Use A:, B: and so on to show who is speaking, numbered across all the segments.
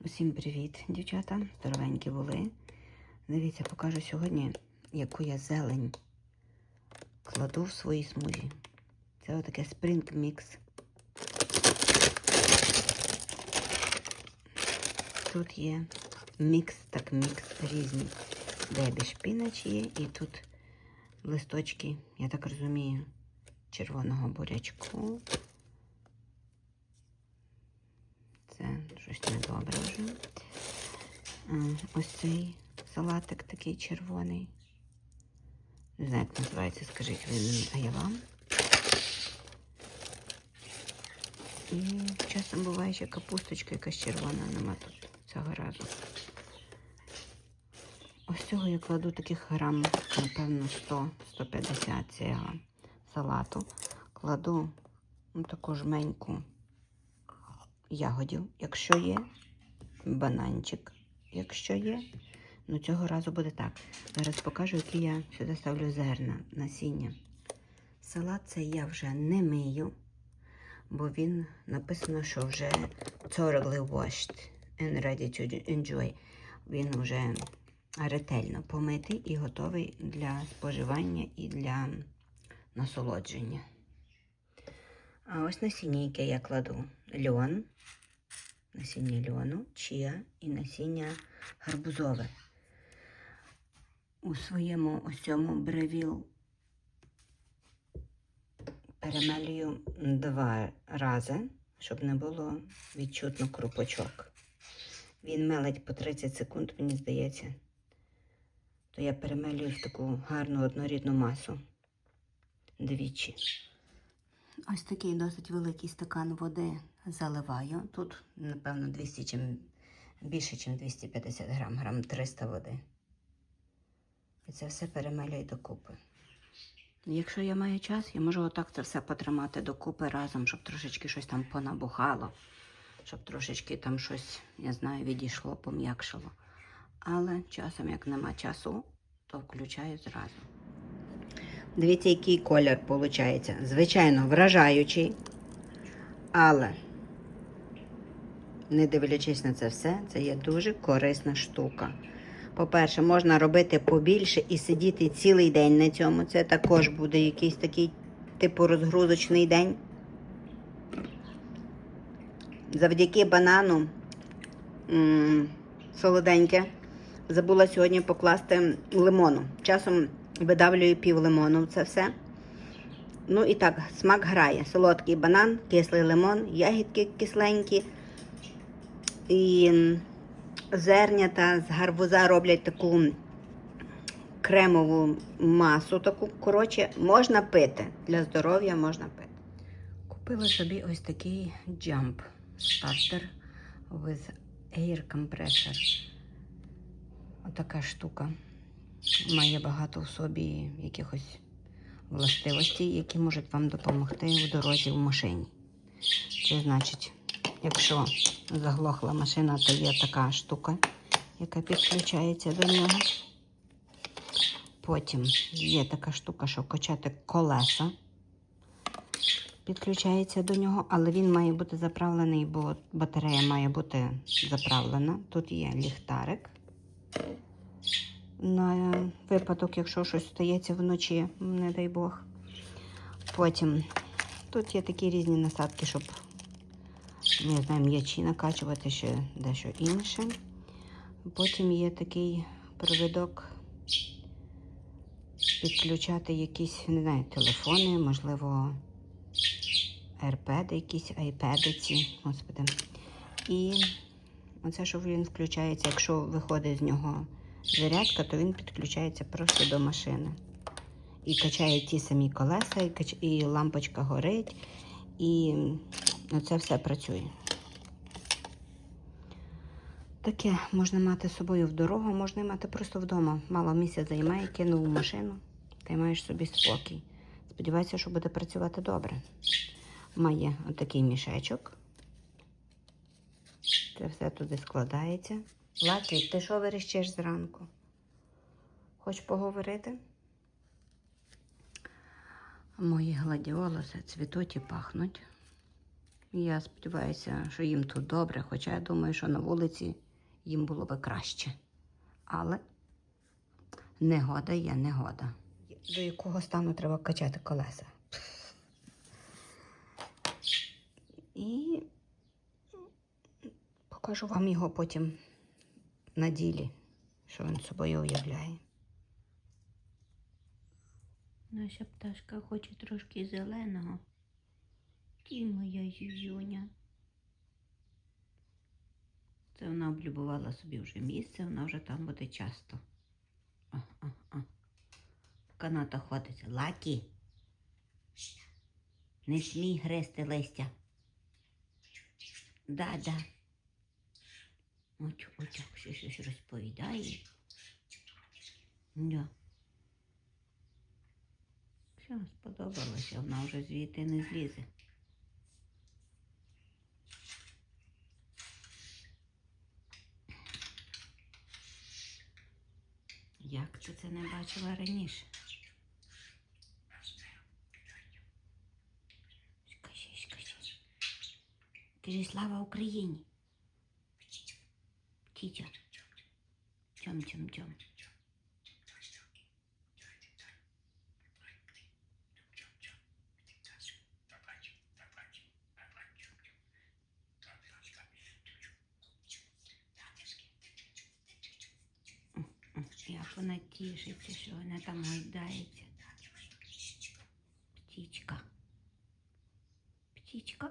A: Усім привіт, дівчата. Здоровенькі були. Дивіться, покажу сьогодні, яку я зелень кладу в свої смузі. Це отаке Spring Mix. Тут є мікс, так мікс різні. Бебі шпінач є, і тут листочки, я так розумію, червоного бурячку. Це щось недобре вже. Ось цей салатик такий червоний. Не знаю, як називається, скажіть ви мені, а я вам. І часом буває ще капусточка якась червона, нема тут цього разу. Ось цього я кладу таких грам, напевно, 100-150 цього салату. Кладу ну, таку жменьку ягодів, якщо є, бананчик, якщо є. Ну, цього разу буде так. Зараз покажу, які я сюди ставлю зерна, насіння. Салат цей я вже не мию, бо він написано, що вже thoroughly washed and ready to enjoy. Він вже ретельно помитий і готовий для споживання і для насолодження. А ось насіння, яке я кладу льон, насіння льону, чия і насіння гарбузове. У своєму ось цьому бревіл перемелюю два рази, щоб не було відчутно крупочок. Він мелить по 30 секунд, мені здається. То я перемелюю в таку гарну однорідну масу двічі. Ось такий досить великий стакан води заливаю. Тут, напевно, 200 чим більше, ніж 250 грам, грам 300 води. І це все перемелюю докупи. Якщо я маю час, я можу отак це все потримати докупи разом, щоб трошечки щось там понабухало, щоб трошечки там щось, я знаю, відійшло, пом'якшило. Але часом, як нема часу, то включаю зразу. Дивіться, який колір виходить. Звичайно, вражаючий. Але, не дивлячись на це все, це є дуже корисна штука. По-перше, можна робити побільше і сидіти цілий день на цьому. Це також буде якийсь такий типу розгрузочний день. Завдяки банану солоденьке. Забула сьогодні покласти лимону. Часом видавлюю пів лимону це все. Ну і так, смак грає. Солодкий банан, кислий лимон, ягідки кисленькі. І зернята з гарбуза роблять таку кремову масу. Таку, коротше, можна пити. Для здоров'я можна пити. Купила собі ось такий jump starter with air compressor. Отака штука. Має багато в собі якихось властивостей, які можуть вам допомогти у дорозі в машині. Це значить, якщо заглохла машина, то є така штука, яка підключається до нього. Потім є така штука, що качати колеса. Підключається до нього, але він має бути заправлений, бо батарея має бути заправлена. Тут є ліхтарик. На випадок, якщо щось стається вночі, не дай Бог. Потім тут є такі різні насадки, щоб не знаю, м'ячі накачувати ще дещо інше. Потім є такий провідок підключати якісь, не знаю, телефони, можливо, айпеди, якісь айпеди ці, господи. І оце, що він включається, якщо виходить з нього зарядка, то він підключається просто до машини. І качає ті самі колеса, і, кач... і лампочка горить, і це все працює. Таке можна мати з собою в дорогу, можна мати просто вдома. Мало місця займає, кинув у машину, та й маєш собі спокій. Сподіваюся, що буде працювати добре. Має отакий мішечок. Це все туди складається. Лакі, ти що верещиш зранку? Хоч поговорити? Мої гладіолуси цвітуть і пахнуть. Я сподіваюся, що їм тут добре, хоча я думаю, що на вулиці їм було би краще. Але негода є негода. До якого стану треба качати колеса. І покажу вам його потім на ділі, що він собою уявляє.
B: Наша пташка хоче трошки зеленого. Ті моя зюзюня. Це вона облюбувала собі вже місце, вона вже там буде часто. О, о. В канатах ходить. Лакі. Не смій гризти листя. Да, да. От, от, щось, щось розповідає. Да. Все, сподобалося, вона вже звідти не злізе. Як ти це не бачила раніше? Скажи, скажи. Кажи слава Україні. Птиця. Тьом, тьом. Вона тішиться, що вона там гойдається. Птічка. Птічка.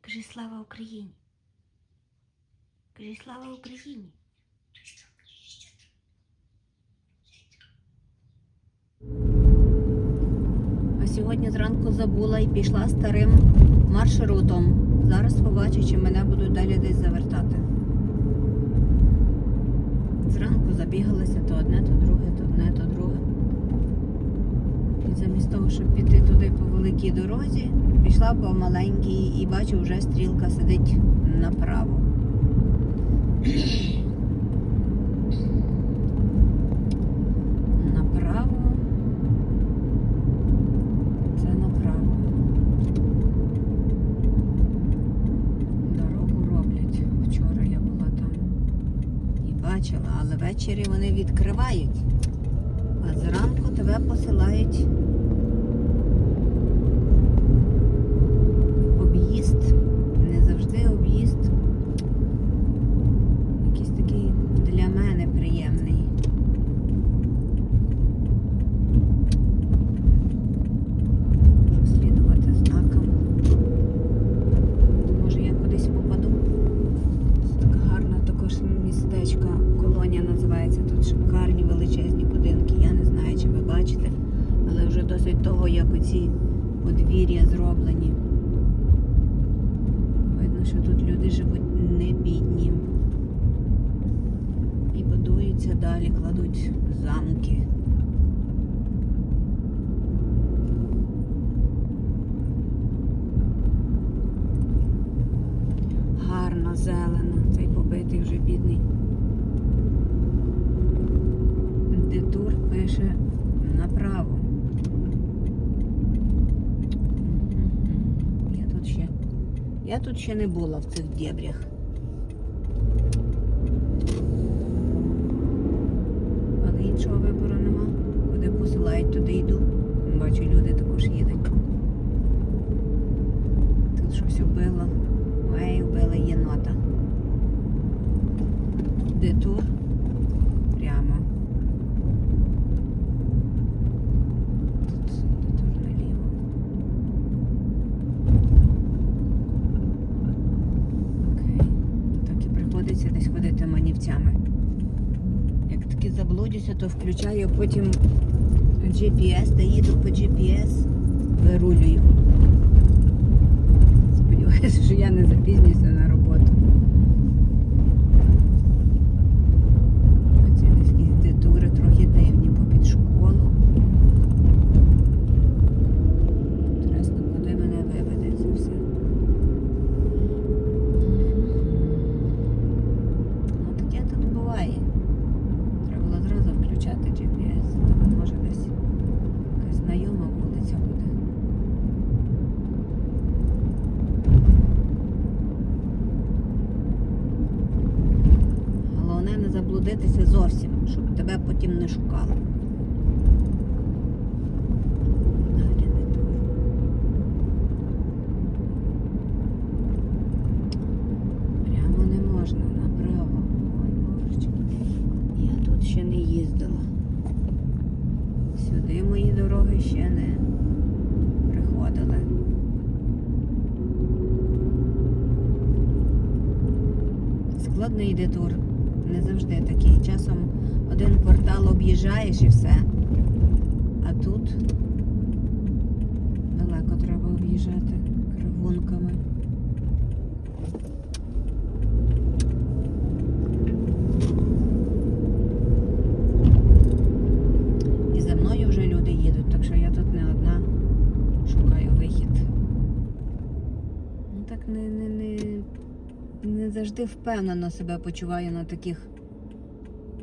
B: Кажи слава Україні. Кажи слава Україні.
A: А сьогодні зранку забула і пішла старим маршрутом. Зараз побачу, чи мене будуть далі десь завертати. Зранку забігалася то одне, то друге, то одне, то друге. І замість того, щоб піти туди по великій дорозі, пішла по маленькій і бачу, вже стрілка сидить. Направо. Це направо. Дорогу роблять. Вчора я була там і бачила, ввечері вони відкривають. А зранку тебе посилають в об'їзд. Не завжди об'їзд. Якийсь такий для мене приємний. Можу слідувати знакам. Може я кудись попаду. Це така гарна також містечко. Колонія називається. Тут шикарні величезні будинки. Я не знаю, чи ви бачите, але вже досить того, як оці подвір'я зроблені. Видно, що тут люди живуть не бідні. І будуються далі, кладуть замки. Гарно, зелено, цей побитий вже бідний. Детур пише направо. Мгм. Я тут ще. Я тут ще не була в цих дебрях. Але іншого вибору нема. Куди посилають, туди йду. Бачу, люди також їдуть. Тут щось убило. Ей, вбили єнота. Детур. Прямо. Тут детур наліво. Окей. Так і приходиться десь ходити манівцями. Як таки заблудюся, то включаю потім GPS, та їду по GPS, вирулюю. Сподіваюся, що я не запізнюся на роботу. Оці десь якісь детури трохи дивні попід школу. Інтересно, куди мене виведе це все. Ну таке тут буває. Треба було зразу включати GPS. Там може десь якась знайома вулиця буде. заблудитися зовсім, щоб тебе потім не шукали. Далі не тур. Прямо не можна, направо. Ой, божечки. Я тут ще не їздила. Сюди мої дороги ще не приходили. Складний йде тур. Не завжди такий. Часом один квартал і все. А тут далеко треба об'їжджати кривунками. І за мною вже люди їдуть, так що я тут не одна шукаю вихід. Ну так не завжди впевнено себе почуваю на таких,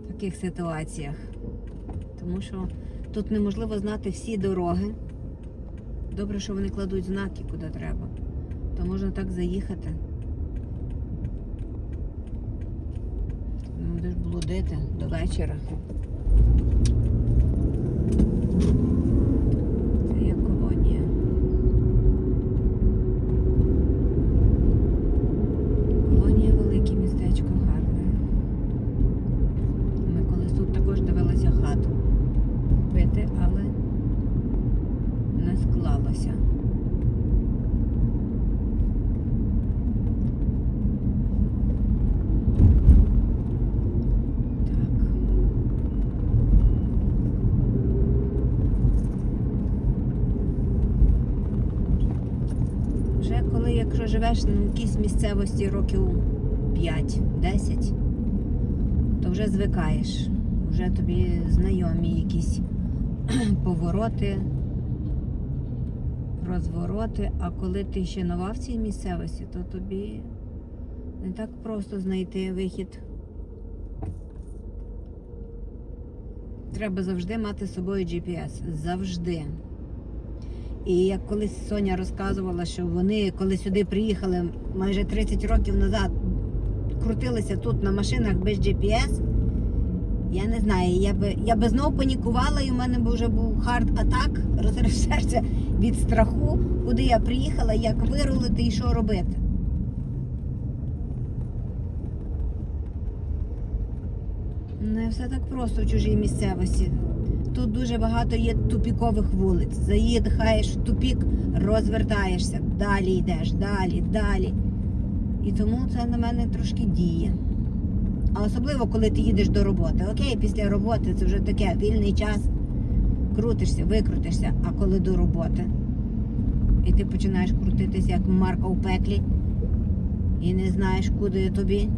A: таких ситуаціях. Тому що тут неможливо знати всі дороги. Добре, що вони кладуть знаки, куди треба. То можна так заїхати. Де ж блудити до вечора. Це є колонія. Колонія велике містечко гарне. Ми колись тут також дивилися хату купити, але не склалося. Так. Вже коли, якщо живеш на якійсь місцевості років 5-10, то вже звикаєш. Вже тобі знайомі якісь повороти, розвороти. А коли ти ще нова в цій місцевості, то тобі не так просто знайти вихід. Треба завжди мати з собою GPS. Завжди. І як колись Соня розказувала, що вони, коли сюди приїхали майже 30 років назад, крутилися тут на машинах без GPS, я не знаю, я би, я би знову панікувала, і в мене б вже був хард атак, розрив серця від страху, куди я приїхала, як вирулити і що робити. Не все так просто в чужій місцевості. Тут дуже багато є тупікових вулиць. Заїдеш в тупік, розвертаєшся, далі йдеш, далі, далі. І тому це на мене трошки діє. А особливо, коли ти їдеш до роботи. Окей, після роботи це вже таке вільний час. Крутишся, викрутишся, а коли до роботи. І ти починаєш крутитися, як марка у пеклі, і не знаєш, куди тобі,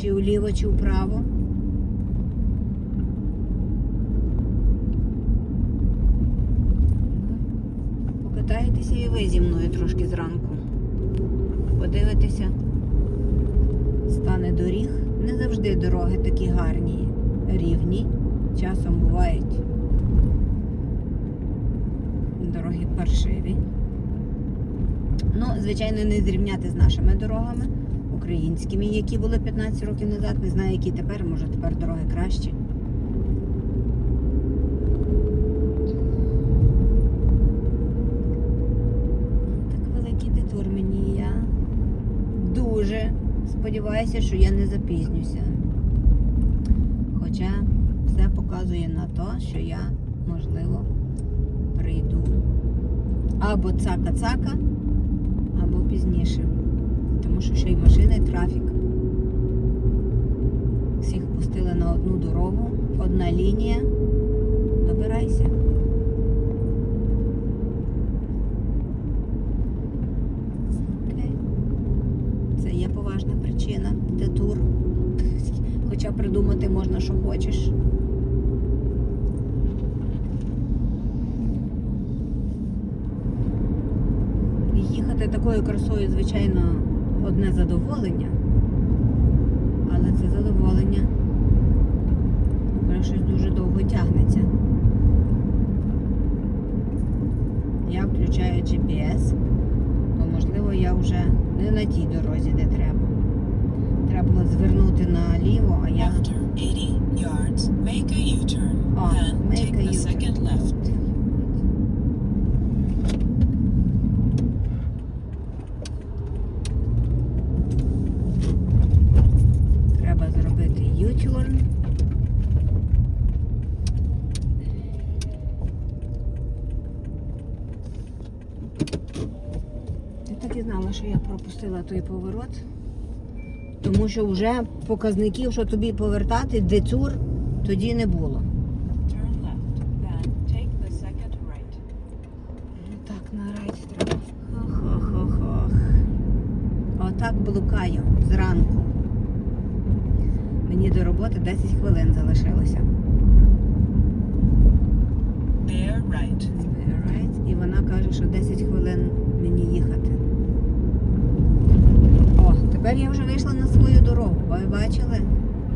A: чи вліво, чи вправо. Покатаєтеся і ви зі мною трошки зранку. Подивитеся стане доріг. Не завжди дороги такі гарні, рівні. Часом бувають дороги паршиві. Ну, звичайно, не зрівняти з нашими дорогами, українськими, які були 15 років назад. Не знаю, які тепер, може тепер дороги кращі. Так великий детур мені я дуже сподіваюся, що я не запізнюся. Хоча все показує на те, що я, можливо, прийду або цака-цака, або пізніше. Тому що ще й машини, трафік. Всіх пустили на одну дорогу, одна лінія. такою красою, звичайно, одне задоволення, але це задоволення щось дуже довго тягнеться. Я включаю GPS, то можливо я вже не на тій дорозі, де треба. Треба було звернути наліво, а я...
C: After 80
A: yards, make a U-turn, then take the second left. Пропустила той поворот. Тому що вже показників, що тобі повертати, децюр, тоді не було.
C: Right.
A: Так, на райт треба. Хо-хо-хо-хо. Отак блукаю зранку. Мені до роботи 10 хвилин залишилося.
C: Bear right.
A: Right. І вона каже, що 10 хвилин мені їхати. Тепер я вже вийшла на свою дорогу. Ви бачили?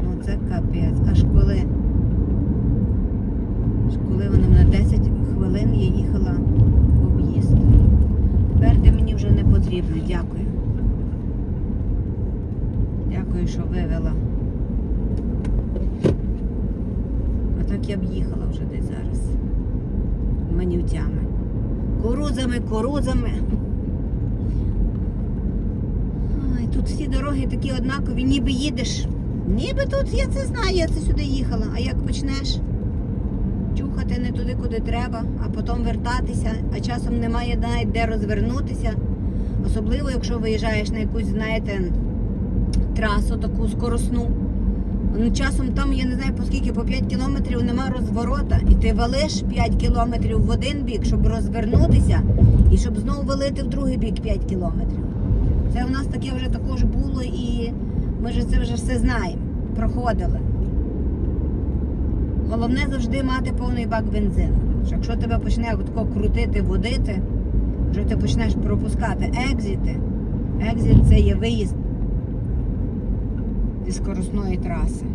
A: Ну це капець. Аж коли. Аж коли вона на 10 хвилин я їхала в об'їзд. Тепер ти мені вже не потрібна. Дякую. Дякую, що вивела. А так я б їхала вже десь зараз манютями. Курузами, курузами. Ой, тут всі дороги такі однакові, ніби їдеш. Ніби тут, я це знаю, я це сюди їхала. А як почнеш чухати не туди, куди треба, а потім вертатися, а часом немає навіть де розвернутися. Особливо, якщо виїжджаєш на якусь, знаєте, трасу таку скоросну. Ну, часом там, я не знаю по скільки, по 5 кілометрів нема розворота, і ти валиш 5 кілометрів в один бік, щоб розвернутися, і щоб знову валити в другий бік 5 кілометрів. Це в нас таке вже також було, і ми ж це вже все знаємо, проходили. Головне завжди мати повний бак бензину. Що Якщо тебе почне тако крутити, водити, вже ти почнеш пропускати екзити. Екзит це є виїзд зі скоросної траси.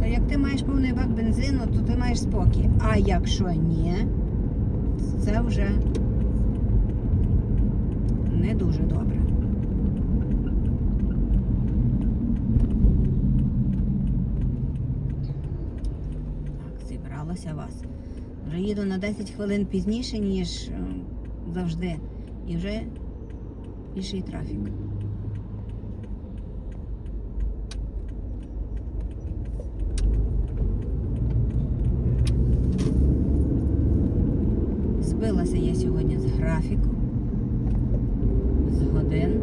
A: Та як ти маєш повний бак бензину, то ти маєш спокій. А якщо ні, це вже не дуже добре. Так, зібралася вас. Вже їду на 10 хвилин пізніше, ніж е, завжди. І вже більший трафік. Збилася я сьогодні з графіку, з годин.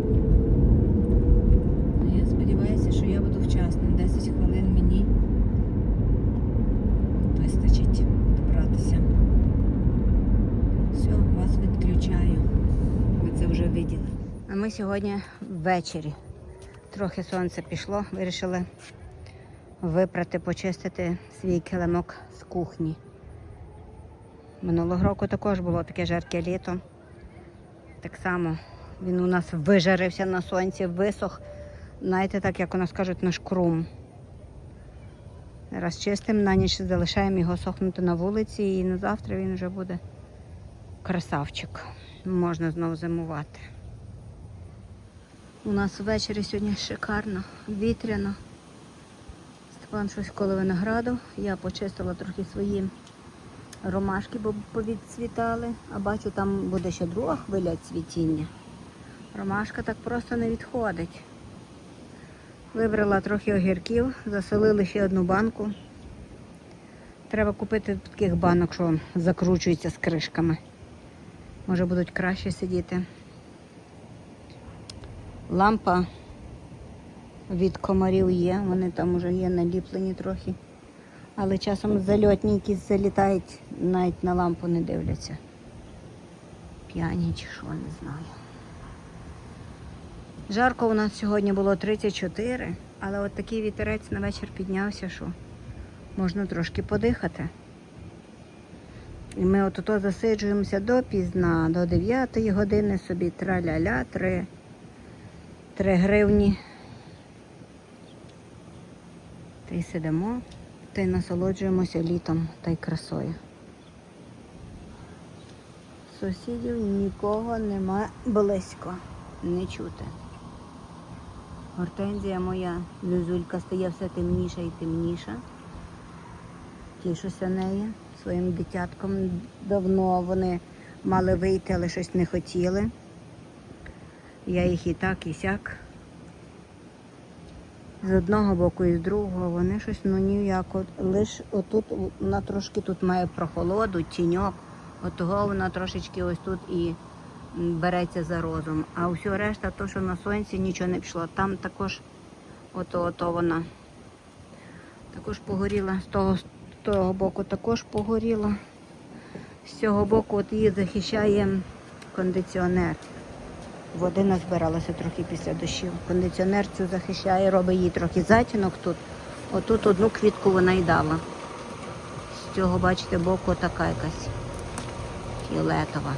A: Ну, Я сподіваюся, що я буду вчасно. 10 хвилин мені вистачить добратися. Все, вас відключаю. Ви це вже виділи. А ми сьогодні ввечері. Трохи сонце пішло, вирішили випрати, почистити свій килимок з кухні. Минулого року також було таке жарке літо. Так само він у нас вижарився на сонці, висох. Знаєте, так як у нас кажуть, на шкрум. Раз чистим, на ніч залишаємо його сохнути на вулиці і на завтра він вже буде красавчик. Можна знову зимувати. У нас ввечері сьогодні шикарно, вітряно. Степан щось коло винограду. Я почистила трохи свої ромашки, бо повідцвітали, а бачу, там буде ще друга хвиля цвітіння. Ромашка так просто не відходить. Вибрала трохи огірків, заселили ще одну банку. Треба купити таких банок, що закручуються з кришками. Може будуть краще сидіти. Лампа від комарів є, вони там вже є наліплені трохи. Але часом зальотні якісь залітають, навіть на лампу не дивляться. П'яні чи що, не знаю. Жарко у нас сьогодні було 34, але от такий вітерець на вечір піднявся, що можна трошки подихати. І ми от засиджуємося до пізна, до 9 години собі траля-ля, 3, 3 гривні. Та й сидимо, та й насолоджуємося літом та й красою. Сусідів нікого нема близько, не чути. Гортензія моя люзулька стає все темніша і темніша. Тішуся нею своїм дитятком. Давно вони мали вийти, але щось не хотіли. Я їх і так, і сяк З одного боку і з другого вони щось ну ніяк. От, лиш отут вона трошки тут має прохолоду, тіньок. От того вона трошечки ось тут і береться за розум. А все решта, то, що на сонці нічого не пішло. Там також ото, ото вона також погоріла. З того, з того боку також погоріла. З цього боку от її захищає кондиціонер. Води назбиралося трохи після дощів. Кондиціонер цю захищає, робить їй трохи затінок тут. Отут одну квітку вона й дала. З цього, бачите, боку така якась фіолетова.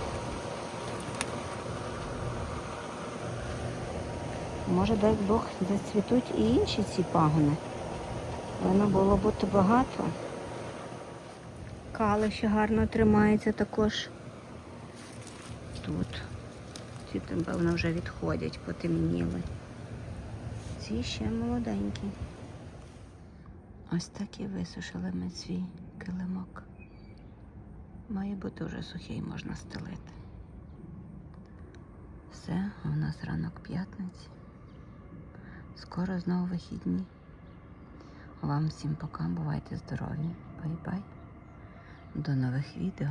A: Може, дай Бог, зацвітуть і інші ці пагони. Воно було бути багато. Кали ще гарно тримається також. Ці, напевно, вже відходять, потемніли. Ці ще молоденькі. Ось так і висушили ми свій килимок. Має бути вже сухий, можна стелити. Все, у нас ранок п'ятниці. Скоро знову вихідні. Вам всім пока, бувайте здорові. Бай-бай. До нових відео.